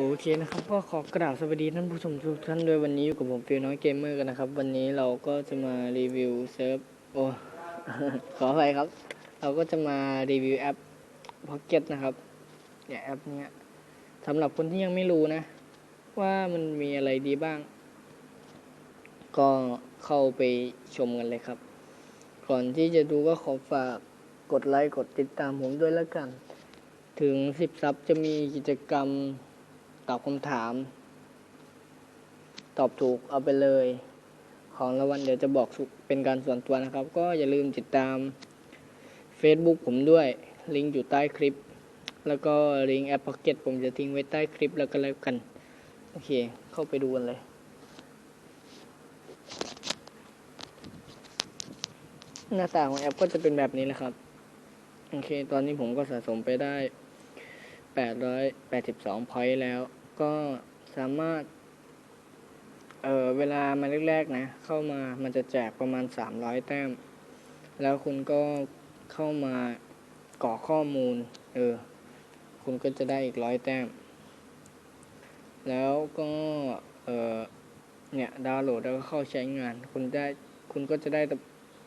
โอเคนะครับก็ขอกราบสวัสดีท่านผู้ชมทุกท่านด้วยวันนี้อยู่กับผมฟิวน้อยเกมเมอร์กันนะครับ วันนี้เราก็จะมารีวิวเซิร์ฟโอ้ขออภัยครับ เราก็จะมารีวิวแอป Pocket นะครับเนี่ยแอปเนี้ยสำหรับคนที่ยังไม่รู้นะ ว่ามันมีอะไรดีบ้าง ก็เข้าไปชมกันเลยครับ ก่อนที่จะดูก็ขอฝากกดไลค์กดติดตามผมด้วยแล้วกัน ถึงสิบซับจะมีกิจกรรม ตอบคำถาม ตอบถูกเอาไปเลย ของรางวัลเดี๋ยวจะบอกเป็นการส่วนตัวนะครับ ก็อย่าลืมติดตาม Facebook ผมด้วย ลิงก์อยู่ใต้คลิป แล้วก็ลิงก์แอป Pocket ผมจะทิ้งไว้ใต้คลิปแล้วก็แล้วกัน โอเค เข้าไปดูกันเลยหน้าตาของแอปก็จะเป็นแบบนี้แหละครับ โอเค ตอนนี้ผมก็สะสมไปได้ 882 พอยต์แล้ว ก็สามารถ เออเวลามาแรกๆนะ เข้ามามันจะแจกประมาณ 300 แต้ม แล้วคุณก็เข้ามากรอกข้อมูล เออ คุณก็จะได้อีกร้อยแต้ม แล้วก็ เออเนี่ยดาวน์โหลดแล้วก็เข้าใช้งาน คุณได้ คุณก็จะได้ต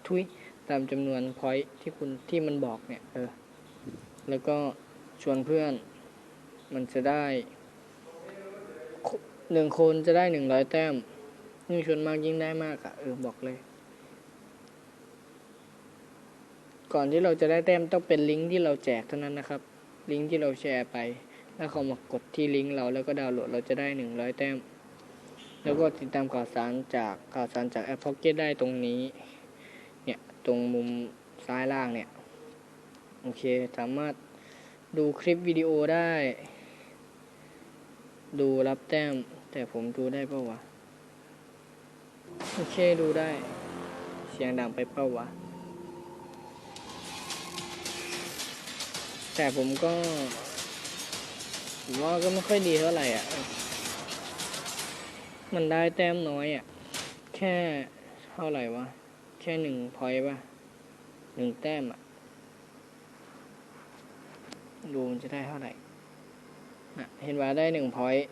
ทุยตามจำนวนพอยที่คุณที่มันบอกเนี่ย เออ แล้วก็ชวนเพื่อน มันจะได้ หนึ่งคนจะได้หนึ่งร้อยแต้มยิ่งชวนมากยิ่งได้มากอะ่ะเออบอกเลย ก่อนที่เราจะได้แต้มต้องเป็นลิงก์ที่เราแจกเท่านั้นนะครับ ลิงก์ที่เราแชร์ไป แล้วเขามากดที่ลิงก์เราแล้วก็ดาวน์โหลดเราจะได้หนึ่งร้อยแต้ม แล้วก็ติดตามข่าวสารจากข่าวสารจากแอป Pocket ได้ตรงนี้ เนี่ยตรงมุมซ้ายล่างเนี่ย โอเคสามารถดูคลิปวิดีโอได้ ดูรับแต้ม แต่ผมดูได้เปล่าวะ โอเคดูได้ เสียงดังไปเปล่าวะ แต่ผมก็ผมว่าก็ไม่ค่อยดีเท่าไหร่อะ มันได้แต้มน้อยอะ แค่เท่าไหร่วะ แค่หนึ่งพอยต์ป่ะหนึ่งแต้มอะ ดูมันจะได้เท่าไหร่น่ะเห็นว่าได้หนึ่งพอยต์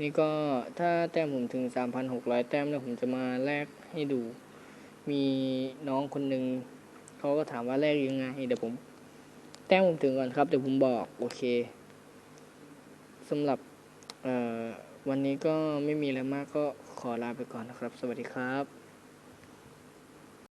นี่ก็ถ้าแต้มผมถึง 3,600 แต้มแล้วผมจะมาแลกให้ดู มีน้องคนหนึ่งเขาก็ถามว่าแลกยังไงเดี๋ยวผม แต้มผมถึงก่อนครับเดี๋ยวผมบอกโอเคสำหรับวันนี้ก็ไม่มีอะไรมากก็ขอลาไปก่อนนะครับ สวัสดีครับ